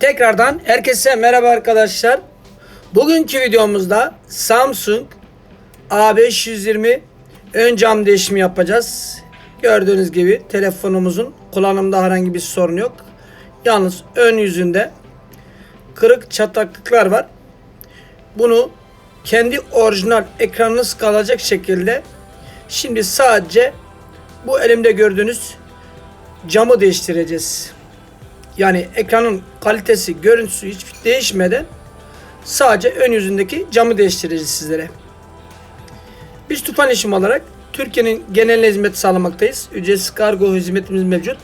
Tekrardan herkese merhaba arkadaşlar. Bugünkü videomuzda Samsung A520 ön cam değişimi yapacağız. Gördüğünüz gibi telefonumuzun kullanımda herhangi bir sorun yok. Yalnız ön yüzünde kırık çataklıklar var. Bunu kendi orijinal ekranınız kalacak şekilde şimdi sadece bu elimde gördüğünüz camı değiştireceğiz. Yani ekranın kalitesi, görüntüsü hiç değişmeden sadece ön yüzündeki camı değiştireceğiz sizlere. Biz Tufan İşim olarak Türkiye'nin genel hizmet sağlamaktayız. Ücretsiz kargo hizmetimiz mevcut.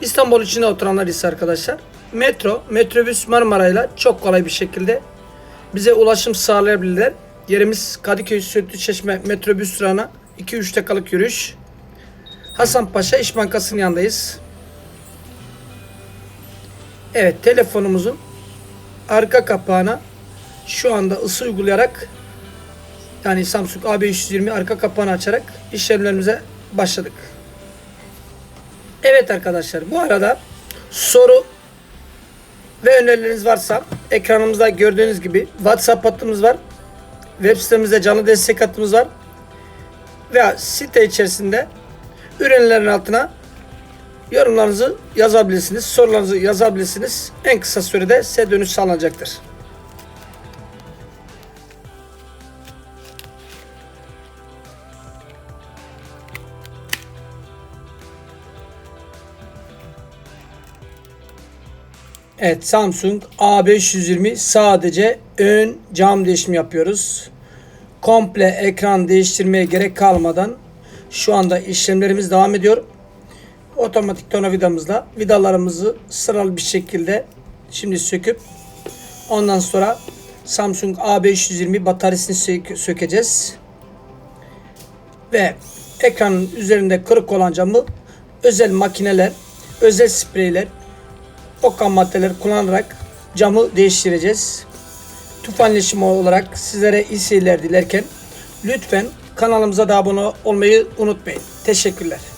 İstanbul içinde oturanlar ise arkadaşlar metro, metrobüs Marmara'yla çok kolay bir şekilde bize ulaşım sağlayabilirler. Yerimiz Kadıköy Söğütlü Çeşme metrobüs durağına 2-3 dakikalık yürüyüş. Hasanpaşa İş Bankası'nın yanındayız. Evet telefonumuzun arka kapağına şu anda ısı uygulayarak yani Samsung A520 arka kapağını açarak işlemlerimize başladık. Evet arkadaşlar bu arada soru ve önerileriniz varsa ekranımızda gördüğünüz gibi WhatsApp hattımız var. Web sitemizde canlı destek hattımız var. Veya site içerisinde ürünlerin altına yorumlarınızı yazabilirsiniz. Sorularınızı yazabilirsiniz. En kısa sürede size dönüş sağlanacaktır. Evet Samsung A520 sadece ön cam değişimi yapıyoruz. Komple ekran değiştirmeye gerek kalmadan şu anda işlemlerimiz devam ediyor. Otomatik tornavidamızla vidalarımızı sıralı bir şekilde şimdi söküp ondan sonra Samsung A520 bataryasını sök- sökeceğiz. Ve ekranın üzerinde kırık olan camı özel makineler, özel spreyler, okan maddeler kullanarak camı değiştireceğiz. Tufan olarak sizlere iyi seyirler dilerken lütfen kanalımıza da abone olmayı unutmayın. Teşekkürler.